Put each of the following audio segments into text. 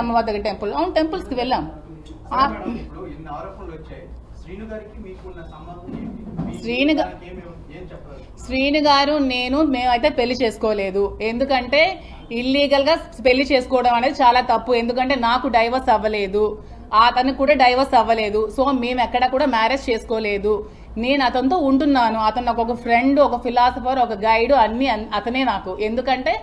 అమ్మవారి దగ్గర టెంపుల్ అవును టెంపుల్స్కి వెళ్ళాం. శ్రీను శ్రీను గారు నేను మేమైతే పెళ్ళి చేసుకోలేదు. ఎందుకంటే ఇల్లీగల్గా పెళ్ళి చేసుకోవడం అనేది చాలా తప్పు. ఎందుకంటే నాకు డైవర్స్ అవ్వలేదు. అతనికి కూడా డైవర్స్ అవ్వలేదు. సో మేము ఎక్కడ కూడా మ్యారేజ్ చేసుకోలేదు. నేను అతనితో ఉంటున్నాను. అతను ఒక ఫ్రెండ్ ఒక ఫిలాసఫర్ ఒక గైడ్ అన్ని అన్- అతనే నాకు. ఎందుకంటే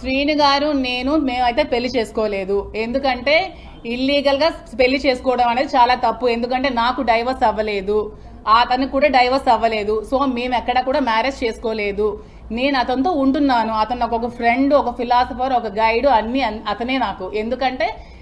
శ్రీను గారు నేను మేమైతే పెళ్ళి చేసుకోలేదు. ఎందుకంటే ఇల్లీగల్గా పెళ్ళి చేసుకోవడం అనేది చాలా తప్పు. ఎందుకంటే నాకు డైవర్స్ అవ్వలేదు. అతనికి కూడా డైవర్స్ అవ్వలేదు. సో మేము ఎక్కడ కూడా మ్యారేజ్ చేసుకోలేదు. నేను అతనితో ఉంటున్నాను. అతను ఒక ఫ్రెండ్ ఒక ఫిలాసఫర్ ఒక గైడ్ అన్ని అన్- అతనే నాకు. ఎందుకంటే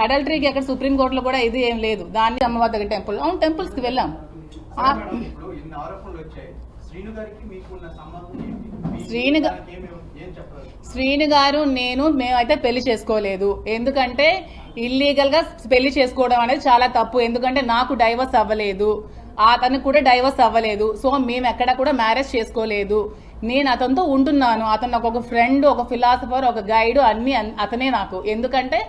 అడల్టరీకి అక్కడ సుప్రీం కోర్టులో కూడా ఇది ఏం లేదు. దాన్ని అమ్మవారి దగ్గర టెంపుల్ అవును టెంపుల్స్కి వెళ్ళాం. శ్రీను శ్రీను గారు నేను మేమైతే పెళ్ళి చేసుకోలేదు. ఎందుకంటే ఇల్లీగల్గా పెళ్ళి చేసుకోవడం అనేది చాలా తప్పు. ఎందుకంటే నాకు డైవర్స్ అవ్వలేదు. అతనికి కూడా డైవర్స్ అవ్వలేదు. సో మేము ఎక్కడ కూడా మ్యారేజ్ చేసుకోలేదు. నేను అతనితో ఉంటున్నాను. అతను నాకు ఒక ఫ్రెండ్ ఒక ఫిలాసఫర్ ఒక గైడ్ అన్ని అన్- అతనే నాకు. ఎందుకంటే